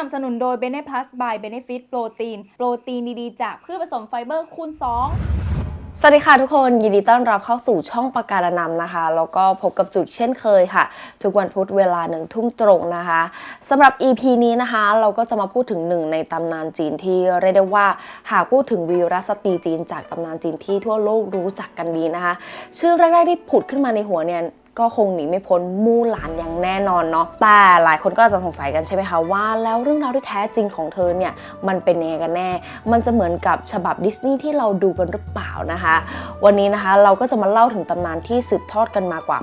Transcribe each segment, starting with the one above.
นับสนุนโดย b e n e Plus by Benefit Protein โปรตีนดีๆ จากพืชผสมไฟเบอร์คูณ 2สวัสดีค่ะทุกคนยินดีต้อนรับเข้าสู่ช่องปากการนำนะคะ แล้วก็พบกับจุกเช่นเคยค่ะ ทุกวันพุธเวลาหนึ่งทุ่มตรงนะคะสำหรับ EP นี้นะคะ เราก็จะมาพูดถึงหนึ่งในตำนานจีนที่เรียกได้ว่า หากพูดถึงวีรสตรีจีนจากตำนานจีนที่ทั่วโลกรู้จักกันดีนะคะ ชื่อแรกๆที่ผุดขึ้นมาในหัวเนี่ย ก็คงหนีไม่พ้นมู่หลานอย่างแน่นอนเนาะแต่หลายคนก็อาจจะสงสัยกันใช่ไหมคะว่า แล้วเรื่องราวที่แท้จริงของเธอเนี่ยมันเป็นยังไงกันแน่ มันจะเหมือนกับฉบับดิสนีย์ที่เราดูกันหรือเปล่านะคะ วันนี้นะคะเราก็จะมาเล่าถึงตำนานที่สืบทอดกันมากว่า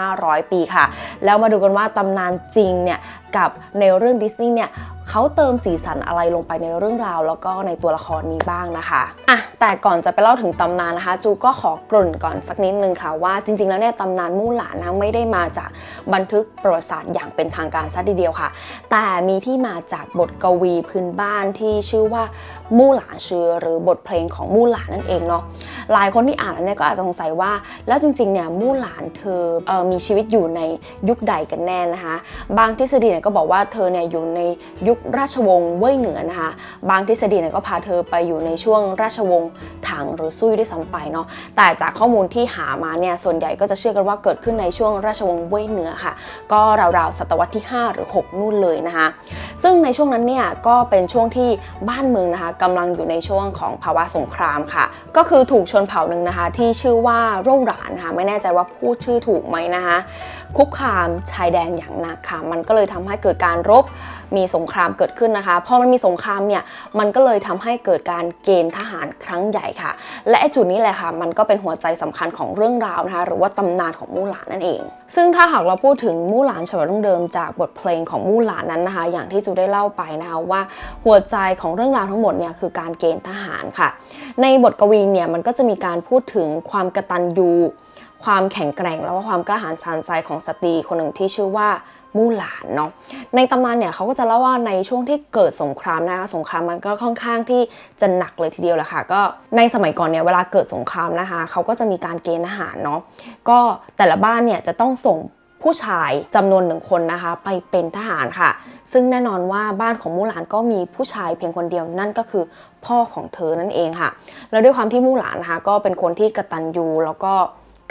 1,500 ปีค่ะ แล้วมาดูกันว่าตำนานจริงเนี่ยกับในเรื่องดิสนีย์เนี่ย เขาเติมสีสันอะไรลงไปในเรื่องราว แล้วก็ในตัวละครนี้บ้างนะคะอะแต่ก่อนจะไปเล่าถึงตำนานนะคะ จูก็ขอกริ่นก่อนสักนิดนึงค่ะว่าจริง ๆ แล้วเนี่ยตำนานมู่หลานนะไม่ได้มาจากบันทึกประวัติศาสตร์อย่างเป็นทางการซะทีเดียวค่ะ แต่มีที่มาจากบทกวีพื้นบ้านที่ชื่อว่ามู่หลานเชือหรือบทเพลงของมู่หลานนั่นเองเนาะ หลายคนที่อ่านแล้วเนี่ยก็อาจจะสงสัยว่า แล้วจริงๆเนี่ยมู่หลานเธอเออมีชีวิตอยู่ในยุคใดกันแน่นะคะ บางทฤษฎีเนี่ยก็บอกว่าเธอเนี่ยอยู่ในยุคราชวงศ์เว่ยเหนือนะคะ บางทฤษฎีเนี่ยก็พาเธอไปอยู่ในช่วงราชวงศ์ถังหรือซุยด้วยซ้ำไปเนาะแต่จากข้อมูลที่หามาเนี่ยส่วนใหญ่ก็จะเชื่อกันว่าเกิดขึ้นในช่วงราชวงศ์เว่ยเหนือค่ะ ก็ราวๆศตวรรษที่ 5 หรือ 6 นู่นเลยนะคะ ซึ่งในช่วงนั้นเนี่ยก็เป็นช่วงที่บ้านเมืองนะคะกำลังอยู่ในช่วงของภาวะสงครามค่ะ ก็คือถูกชนเผ่าหนึ่งนะคะ ที่ชื่อว่าโร่หรานนะคะไม่แน่ใจว่าพูดชื่อถูกไหมนะคะ คุกคามชายแดนอย่างหนักค่ะ มันก็เลยทำให้เกิดการรบมีสงครามเกิดขึ้นนะคะพอมันมีสงครามเนี่ยมันก็เลยทำให้เกิดการเกณฑ์ทหารครั้งใหญ่ค่ะ และจุดนี้แหละค่ะ มันก็เป็นหัวใจสำคัญของเรื่องราวนะคะหรือว่าตำนานของมู่หลานนั่นเอง ซึ่งถ้าหากเราพูดถึงมู่หลานฉบับดั้งเดิมจากบทเพลงของมู่หลานนั้นนะคะ อย่างที่จูได้เล่าไปนะคะว่าหัวใจของเรื่องราวทั้งหมดเนี่ยคือการเกณฑ์ทหารค่ะในบทกวีเนี่ยมันก็จะมีการพูดถึงความกระตัญญูความแข็งแกร่งแล้วก็ความกล้าหาญชาญใจของสตรีคนหนึ่งที่ชื่อว่ามู่หลานเนาะในตำนานเนี่ยเขาก็จะเล่าว่าในช่วงที่เกิดสงครามนะคะสงครามมันก็ค่อนข้างที่จะหนักเลยทีเดียวแหละค่ะก็ในสมัยก่อนเนี่ยเวลาเกิดสงครามนะคะเขาก็จะมีการเกณฑ์ทหารเนาะก็แต่ละบ้านเนี่ยจะต้องส่ง ผู้ชายจำนวนหนึ่งคนนะคะ ไปเป็นทหารค่ะ ซึ่งแน่นอนว่าบ้านของมู่หลานก็มีผู้ชายเพียงคนเดียวนั่นก็คือพ่อของเธอนั่นเองค่ะ แล้วด้วยความที่มู่หลานนะคะก็เป็นคนที่กระตันยูแล้วก็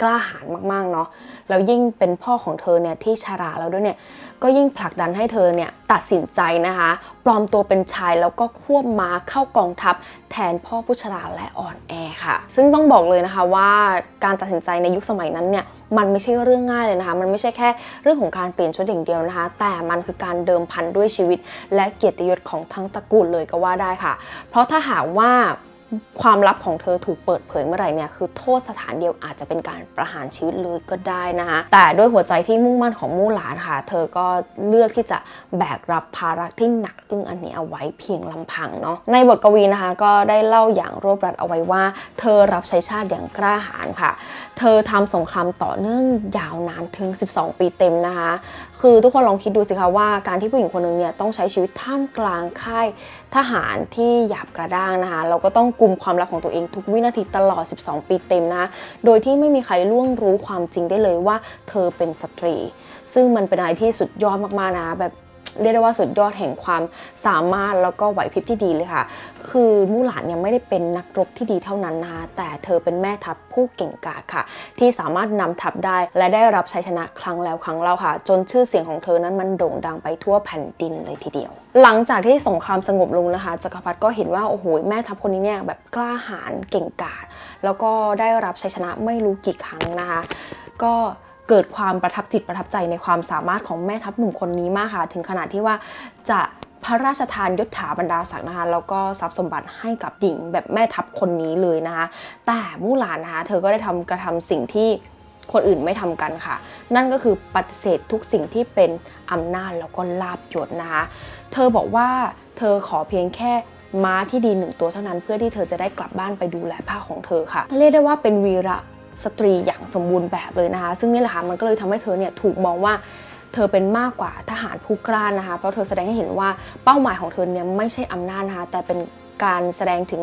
กล้าหาญมากๆเนาะแล้วยิ่งเป็นพ่อของเธอเนี่ยที่ชาราแล้วด้วยเนี่ยก็ยิ่งผลักดันให้เธอเนี่ยตัดสินใจนะคะปลอมตัวเป็นชายแล้วก็ควบม้าเข้ากองทัพ แทนพ่อผู้ชราและอ่อนแอค่ะ ซึ่งต้องบอกเลยนะคะว่าการตัดสินใจในยุคสมัยนั้นเนี่ยมันไม่ใช่เรื่องง่ายเลยนะคะ มันไม่ใช่แค่เรื่องของการเปลี่ยนชุดอย่างเดียวนะคะ แต่มันคือการเดิมพันด้วยชีวิต และเกียรติยศของทั้งตระกูลเลยก็ว่าได้ค่ะ เพราะถ้าหากว่า ความลับของเธอถูกเปิดเผยเมื่อไหร่เนี่ยคือโทษสถานเดียวอาจจะเป็นการประหารชีวิตเลยก็ได้นะคะ แต่ด้วยหัวใจที่มุ่งมั่นของมู่หลานค่ะ เธอก็เลือกที่จะแบกรับภาระที่หนักอึ้งอันนี้เอาไว้เพียงลำพังเนาะในบทกวีนะคะก็ได้เล่าอย่างรวบรัดเอาไว้ว่า เธอรับใช้ชาติอย่างกล้าหาญค่ะ เธอทำสงครามต่อเนื่องยาวนานถึง 12 ปีเต็มนะคะ คือทุกคนลองคิดดูสิคะว่าการที่ผู้หญิงคนหนึ่งเนี่ยต้องใช้ชีวิตท่ามกลางค่ายทหารที่หยาบกระด้างนะคะเราก็ต้องกุมความลับของตัวเองทุกวินาทีตลอด 12 ปีเต็มนะคะโดยที่ไม่มีใครล่วงรู้ความจริงได้เลยว่า เธอเป็นสตรี ซึ่งมันเป็นอะไรที่สุดยอดมากๆนะคะแบบ เรียกได้ว่าสุดยอดแห่งความสามารถแล้วก็ไหวพริบที่ดีเลยค่ะ คือมู่หลานเนี่ยไม่ได้เป็นนักรบที่ดีเท่านั้นนะคะแต่เธอเป็นแม่ทัพผู้เก่งกาจค่ะ ที่สามารถนำทัพได้ และได้รับชัยชนะครั้งแล้วครั้งเล่าค่ะ จนชื่อเสียงของเธอนั้นมันโด่งดังไปทั่วแผ่นดินเลยทีเดียว หลังจากที่สงครามสงบลงนะคะจักรพรรดิก็เห็นว่าโอ้โหแม่ทัพคนนี้เนี่ยแบบกล้าหาญเก่งกาจแล้วก็ได้รับชัยชนะไม่รู้กี่ครั้งนะคะ ก็ เกิดความประทับจิตประทับใจในความสามารถของแม่ทัพหนุ่มคนนี้มากค่ะ ถึงขนาดที่ว่าจะพระราชทานยศถาบรรดาศักดิ์นะคะแล้วก็ทรัพย์สมบัติให้กับหญิงแบบแม่ทัพคนนี้เลยนะคะ แต่มู่หลานนะคะเธอก็ได้ทำกระทำสิ่งที่คนอื่นไม่ทำกันค่ะ นั่นก็คือปฏิเสธทุกสิ่งที่เป็นอำนาจแล้วก็ลาบยศนะคะ เธอบอกว่าเธอขอเพียงแค่ม้าที่ดีหนึ่งตัวเท่านั้นเพื่อที่เธอจะได้กลับบ้านไปดูแลผ้าของเธอค่ะ เรียกได้ว่าเป็นวีระ สตรีอย่างสมบูรณ์แบบเลยนะคะ ซึ่งนี่แหละค่ะมันก็เลยทำให้เธอเนี่ยถูกมองว่าเธอเป็นมากกว่าทหารผู้กล้านะคะ เพราะเธอแสดงให้เห็นว่าเป้าหมายของเธอเนี่ยไม่ใช่อำนาจนะคะแต่เป็นการแสดงถึง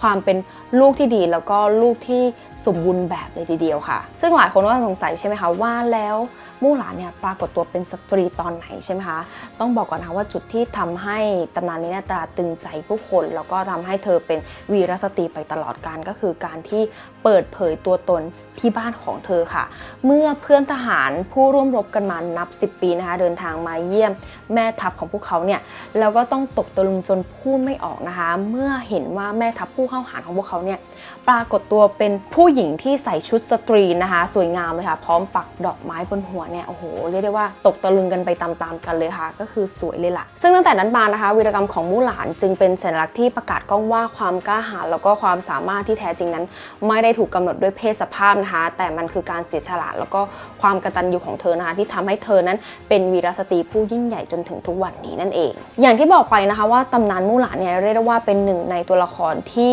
ความเป็นลูกที่ดีแล้วก็ลูกที่สมบูรณ์แบบเลยทีเดียวค่ะ ซึ่งหลายคนก็สงสัยใช่ไหมคะว่าแล้วมู่หลานเนี่ยปรากฏตัวเป็นสตรีตอนไหนใช่ไหมคะต้องบอกก่อนนะคะว่าจุดที่ทำให้ตำนานนี้เนี่ยตราตึงใจผู้คน แล้วก็ทำให้เธอเป็นวีรสตรีไปตลอดการก็คือการที่เปิดเผยตัวตนที่บ้านของเธอค่ะ เมื่อเพื่อนทหารผู้ร่วมรบกันมานับ 10 ปีนะคะ เดินทางมาเยี่ยมแม่ทัพของพวกเขาเนี่ยแล้วก็ต้องตกตะลึงจนพูดไม่ออกนะคะ เมื่อเห็นว่าแม่ทัพผู้เข้าหาของพวกเขาเนี่ยปรากฏตัวเป็นผู้หญิงที่ใส่ชุดสตรีนะคะ สวยงามเลยค่ะ พร้อมปักดอกไม้บนหัวเนี่ยโอ้โหเรียกได้ว่าตกตะลึงกันไปตามๆกันเลยค่ะ ก็คือสวยเลยล่ะ ซึ่งตั้งแต่นั้นมานะคะวีรกรรมของมู่หลานจึงเป็นสัญลักษณ์ที่ประกาศกล้องว่าความกล้าหาญแล้วก็ความสามารถที่แท้จริงนั้น ไม่ได้ถูกกำหนดด้วยเพศสภาพนะคะ แต่มันคือการเสียสละแล้วก็ความกตัญญูของเธอนะคะที่ทำให้เธอนั้นเป็นวีรสตรีผู้ยิ่งใหญ่จนถึงทุกวันนี้นั่นเอง อย่างที่บอกไปนะคะว่าตำนานมู่หลานเนี่ยเรียกได้ว่าเป็นหนึ่งในตัวละครที่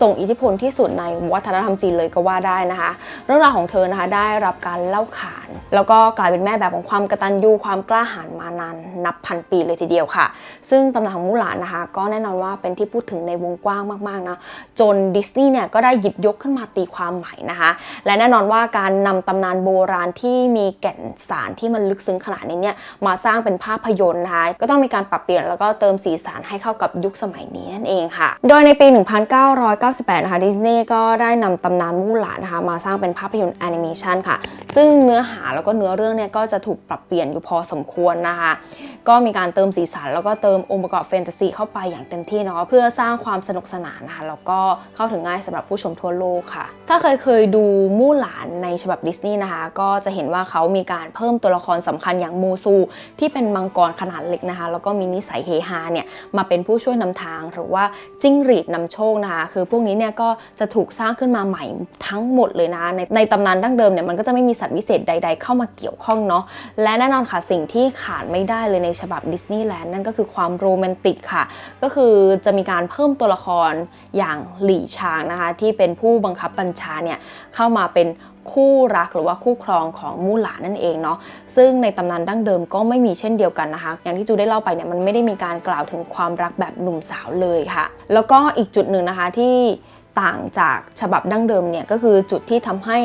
ส่งอิทธิพลที่สุดในวัฒนธรรมจีนเลยก็ว่าได้นะคะ เรื่องราวของเธอนะคะได้รับการเล่าขาน แล้วก็กลายเป็นแม่แบบของความกตัญญูความกล้าหาญมานานนับพันปีเลยทีเดียวค่ะ ซึ่งตำนานของมู่หลานนะคะ ก็แน่นอนว่าเป็นที่พูดถึงในวงกว้างมากๆนะจนดิสนีย์เนี่ยก็ได้หยิบยกขึ้นมาตีความใหม่นะคะ และแน่นอนว่าการนำตำนานโบราณที่มีแก่นสารที่มันลึกซึ้งขนาดนี้เนี่ยมาสร้างเป็นภาพยนตร์นะคะก็ต้องมีการปรับเปลี่ยนแล้วก็เติมสีสันให้เข้ากับยุคสมัยนี้นั่นเองค่ะ โดยในปี1998 นะคะดิสนีย์ก็ได้นำตำนานมู่หลานนะคะมาสร้างเป็นภาพยนตร์แอนิเมชันค่ะ ซึ่งเนื้อหาแล้วก็เนื้อเรื่องเนี่ยก็จะถูกปรับเปลี่ยนอยู่พอสมควรนะคะ ก็มีการเติมสีสัน แล้วก็เติมองค์ประกอบแฟนตาซีเข้าไปอย่างเต็มที่เนาะเพื่อสร้างความสนุกสนานนะคะแล้วก็เข้าถึงง่ายสำหรับผู้ชมทั่วโลกค่ะ ถ้าเคยเคยดูมู่หลานในฉบับดิสนีย์นะคะ ก็จะเห็นว่าเขามีการเพิ่มตัวละครสำคัญอย่างมูซู ที่เป็นมังกรขนาดเล็กนะคะ แล้วก็มีนิสัยเฮฮาเนี่ยมาเป็นผู้ช่วยนำทางหรือว่าจิ้งหรีดนำโชคนะคะ คือพวกนี้เนี่ยก็จะถูกสร้างขึ้นมาใหม่ทั้งหมดเลยนะ ในในตำนานดั้งเดิมเนี่ยมันก็จะไม่มีสัตว์วิเศษใด ๆ เข้ามาเกี่ยวข้องเนาะ และแน่นอนค่ะสิ่งที่ขาดไม่ได้เลยในฉบับดิสนีย์แลนด์นั่นก็คือความโรแมนติกค่ะ ก็คือจะมีการเพิ่มตัวละครอย่างหลี่ชางนะคะ ที่เป็นผู้บังคับบัญชาเนี่ยเข้ามาเป็น คู่รักหรือว่าคู่ครองของมู่หลานนั่นเองเนาะซึ่งในตำนานดั้งเดิมก็ไม่มีเช่นเดียวกันนะคะ อย่างที่จูได้เล่าไปเนี่ยมันไม่ได้มีการกล่าวถึงความรักแบบหนุ่มสาวเลยค่ะ แล้วก็อีกจุดหนึ่งนะคะที่ต่างจากฉบับดั้งเดิมเนี่ยก็คือจุดที่ทำให้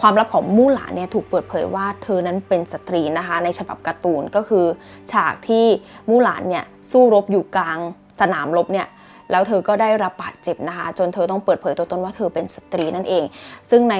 ความลับของมู่หลานเนี่ยถูกเปิดเผยว่าเธอนั้นเป็นสตรีนะคะ ในฉบับการ์ตูนก็คือ ฉากที่มู่หลานเนี่ยสู้รบอยู่กลางสนามรบเนี่ย แล้วเธอก็ได้รับบาดเจ็บนะคะจนเธอต้องเปิดเผยตัวตนว่าเธอเป็นสตรีนั่นเอง ซึ่งใน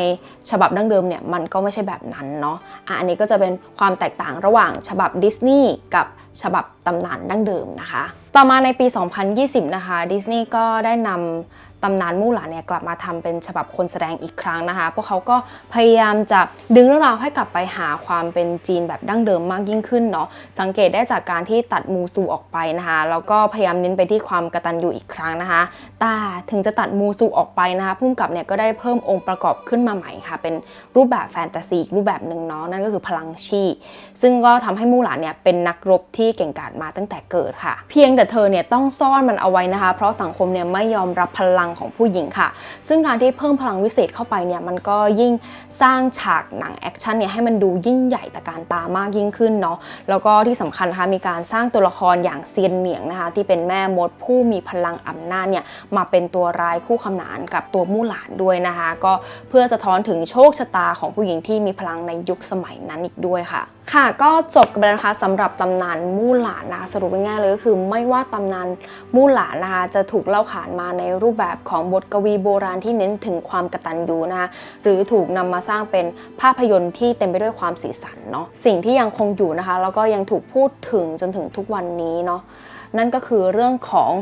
ฉบับดั้งเดิมเนี่ยมันก็ไม่ใช่แบบนั้นเนาะอะอันนี้ก็จะเป็นความแตกต่างระหว่างฉบับดิสนีย์กับฉบับ ตำนานดั้งเดิมนะคะ ต่อมาในปี 2020 นะคะดิสนีย์ก็ได้นำตำนานมู่หลานเนี่ยกลับมาทำเป็นฉบับคนแสดงอีกครั้งนะคะ พวกเขาก็พยายามจะดึงเรื่องราวให้กลับไปหาความเป็นจีนแบบดั้งเดิมมากยิ่งขึ้นเนาะสังเกตได้จากการที่ตัดมูซูออกไปนะคะแล้วก็พยายามเน้นไปที่ความกระตัญญูอีกครั้งนะคะแต่ถึงจะตัดมูซูออกไปนะคะพุ่มกับเนี่ยก็ได้เพิ่มองค์ประกอบขึ้นมาใหม่ค่ะ เป็นรูปแบบแฟนตาซีอีกรูปแบบหนึ่งเนาะนั่นก็คือพลังชี ซึ่งก็ทำให้มู่หลานเนี่ยเป็นนักรบที่เก่งกาจมาตั้งแต่เกิดค่ะ เพียงแต่เธอเนี่ยต้องซ่อนมันเอาไว้นะคะ เพราะสังคมเนี่ยไม่ยอมรับพลังของผู้หญิงค่ะ ซึ่งการที่เพิ่มพลังวิเศษเข้าไปเนี่ยมันก็ยิ่งสร้างฉากหนังแอคชั่นเนี่ยให้มันดูยิ่งใหญ่ตะการตามากยิ่งขึ้นเนาะแล้วก็ที่สำคัญนะคะมีการสร้างตัวละครอย่างเซียนเหนียงนะคะ ที่เป็นแม่มดผู้มีพลังอำนาจเนี่ยมาเป็นตัวร้ายคู่ขนานกับตัวมู่หลานด้วยนะคะ ก็เพื่อสะท้อนถึงโชคชะตาของผู้หญิงที่มีพลังในยุคสมัยนั้นอีกด้วยค่ะ ค่ะก็จบกันไปแล้วนะคะสำหรับตำนานมู่หลานนะคะสรุปง่ายๆเลยก็คือไม่ว่าตำนานมู่หลานนะคะจะถูกเล่าขานมาในรูปแบบของบทกวีโบราณที่เน้นถึงความกตัญญูนะคะหรือถูกนำมาสร้างเป็นภาพยนตร์ที่เต็มไปด้วยความสีสันเนาะสิ่งที่ยังคงอยู่นะคะแล้วก็ยังถูกพูดถึงจนถึงทุกวันนี้เนาะ นั่นก็คือเรื่องของ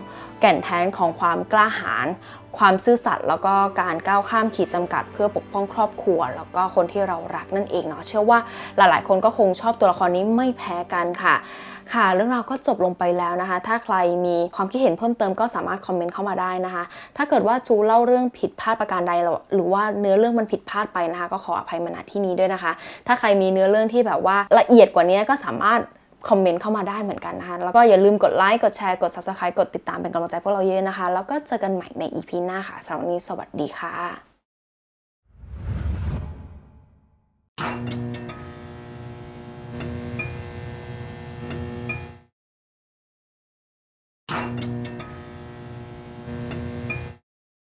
แก่นแท้นของความกล้าหาญความซื่อสัตย์แล้วก็การก้าวข้ามขีดจำกัด เพื่อปกป้องครอบครัว แล้วก็คนที่เรารักนั่นเองเนาะเชื่อว่าหลายๆ คนก็คงชอบตัวละครนี้ไม่แพ้กันค่ะ ค่ะ เรื่องราวก็จบลงไปแล้วนะคะ ถ้าใครมีความคิดเห็นเพิ่มเติมก็สามารถคอมเมนต์เข้ามาได้นะคะ ถ้าเกิดว่าจูเล่าเรื่องผิดพลาดประการใดหรือว่าเนื้อเรื่องมันผิดพลาดไปนะคะ ก็ขออภัยมาณที่นี้ด้วยนะคะ ถ้าใครมีเนื้อเรื่องที่แบบว่าละเอียดกว่านี้ก็สามารถ คอมเมนต์เข้ามาได้เหมือนกันนะคะแล้วก็อย่าลืมกดไลค์กดแชร์กด subscribe กดติดตามเป็นกำลังใจพวกเราเยอะนะคะ แล้วก็เจอกันใหม่ใน EP หน้าค่ะสำหรับวันนี้สวัสดีค่ะ